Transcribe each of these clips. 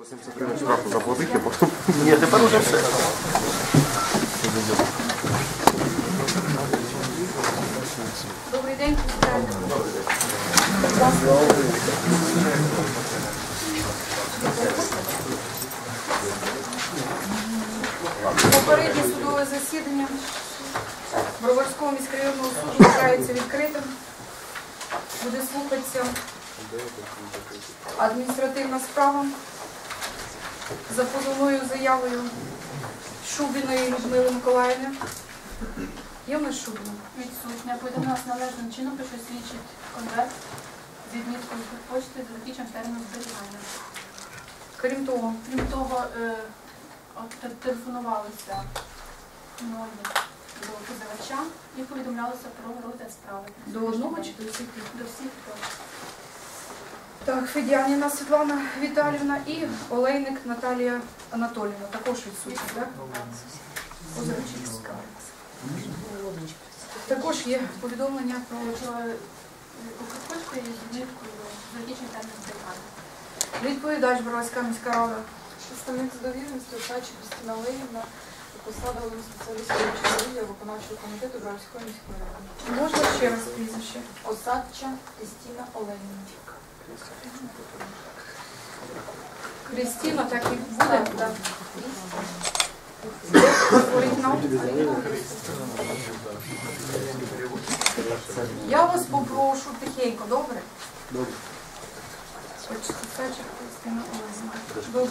170 гривень штрафу заплатити, бо Ні, тепер уже все. Добрий день. Попереднє судове засідання Броварського міськрайонного суду вважається відкритим. Буде слухатися адміністративна справа за позовною заявою Шубіної Людмили Миколаївни. Є в нас Шубіна? Відсутня повідомилась належним чином, що свідчить конверт з відміткою почти з закінченням терміну зберігання. Крім того, Крім того, е, от телефонувалися мною до позивача і повідомлялося про розгляд справи. до одного чи до всіх? До всіх, Так, Федяніна Світлана Віталівна і Олейник Наталія Анатоліївна. Також відсутні, так? Також є повідомлення про Е, Укрпошти з відміткою з закінченням відповідач Броварська міська рада. Представник з довіреності Осадчі Кристина Олегівна, посада спеціаліста управління виконавчого комітету Бравської міської ради. Можна ще раз прізвище? Осадча Кристина Олегівна. Крістіна, так і буде. Так. Я вас попрошу тихенько, добре? Добре. Кристина. Добре.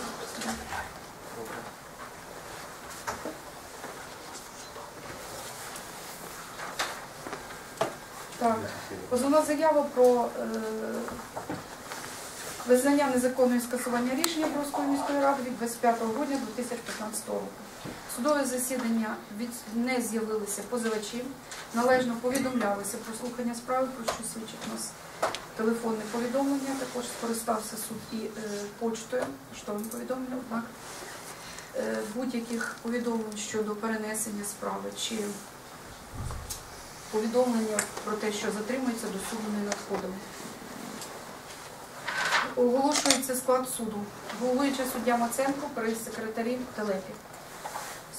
Так, позовна заява про е, визнання незаконної скасування рішення Бровської міської ради від 25 грудня 2015 року. Судове засідання не з'явилися позивачів, належно повідомлялися про слухання справи, про що свідчить у нас телефонне повідомлення. Також скористався суд і е, почтою, поштовим повідомленням, однак е, будь-яких повідомлень щодо перенесення справи чи повідомлення про те, що затримується, до суду не надходило. Оголошується склад суду. Головуюча суддя Маценко, прес-секретарі Телепі.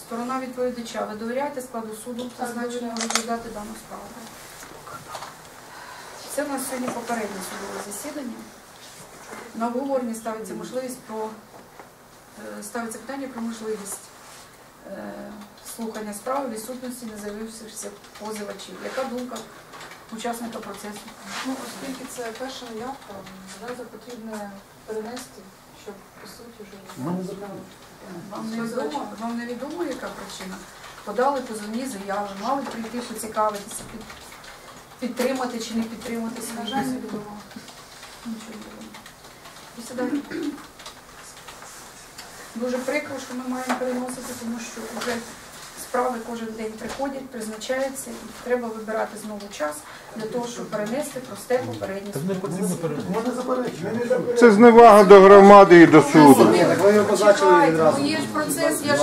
Сторона відповідача. Ви довіряєте складу суду, зазначено розглядати дану справу? Це у нас сьогодні попереднє судове засідання. На обговоренні ставиться можливість про е, ставиться питання про можливість е, слухання справи відсутності не з'явившихся позивачів. Яка думка учасника процесу? Ну, оскільки це перша явка, зразу потрібно перенести, щоб по суті вже Ми не забрали. Вам невідомо, вам невідомо, яка причина? Подали позовні заяви, мали прийти поцікавитися, під, підтримати чи не підтримати На жаль, бізнес. невідомо. Нічого не відомо. Присідайте. Дуже прикро, що ми маємо переносити, тому що вже справи кожен день приходять, призначаються, і треба вибирати знову час для того, щоб перенести просте попереднє. Це зневага до громади і до суду. Чекайте, ну є ж процес, я ж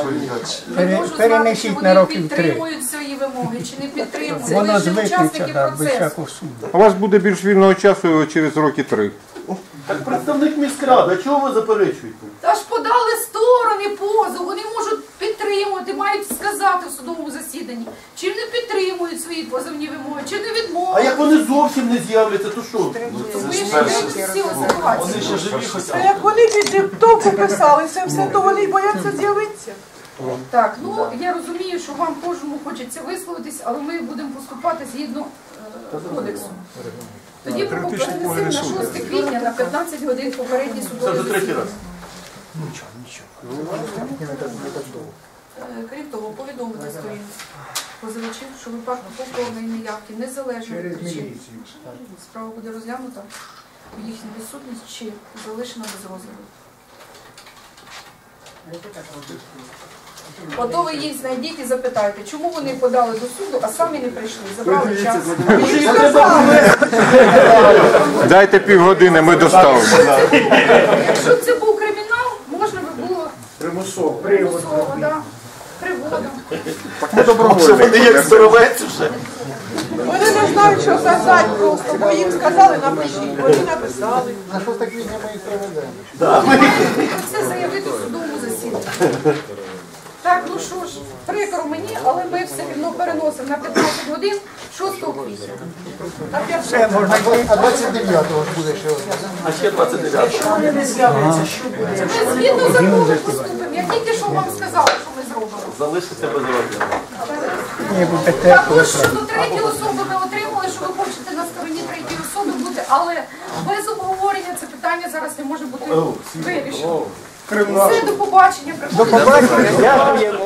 не можу знати, перенесіть чи на вони роки три. підтримують свої вимоги, чи не підтримують. Вони ж звикнеться учасники без процесу. всякого суду. У вас буде більш вільного часу через роки три. Так представник міськради, а чого ви заперечуєте? Та ж подали сторони позов, вони можуть підтримувати, мають сказати в судовому засіданні, чи не підтримують свої позовні вимоги, чи не А відмовляють. як вони зовсім не з'являться, то що? Ж дивитесь всі Вони ситуації. ще живі А хоча. як вони під диктовку писалися, все, то вони бояться з'явитися. Так, ну я розумію, що вам кожному хочеться висловитись, але ми будемо поступати згідно е, кодексу. Тоді ми перенесемо на 6 квітня на 15 годин попередні Це судові вже третій засідання. раз. Е, Крім того, повідомити сторін позивачів, що випадку повторної неявки незалежно від причин справа буде розглянута в їхню відсутність чи залишена без розгляду. Ото ви їх знайдіть і запитайте, чому вони подали до суду, а самі не прийшли, забрали час. Дайте півгодини, ми доставимо. Якщо це примусово, да, приводом. Може, вони як здоровець вже. Вони не знають, що казати просто, бо їм сказали, напишіть, вони написали. На 6 квітня ми їх приведемо. Да, ми- Це заявляє Так, ну що ж, прикро мені, але ми все одно переносимо на 15 годин 6 квітня. На 5 А 29-го ж буде ще одне. А ще 29. Ми згідно закону поступимо. Тільки що вам сказали, що ми зробили. Залишиться без розділу. Також щодо третьої особи ми отримали, що ви хочете на стороні третьої особи бути, але без обговорення це питання зараз не може бути вирішено. Все, до побачення. До побачення.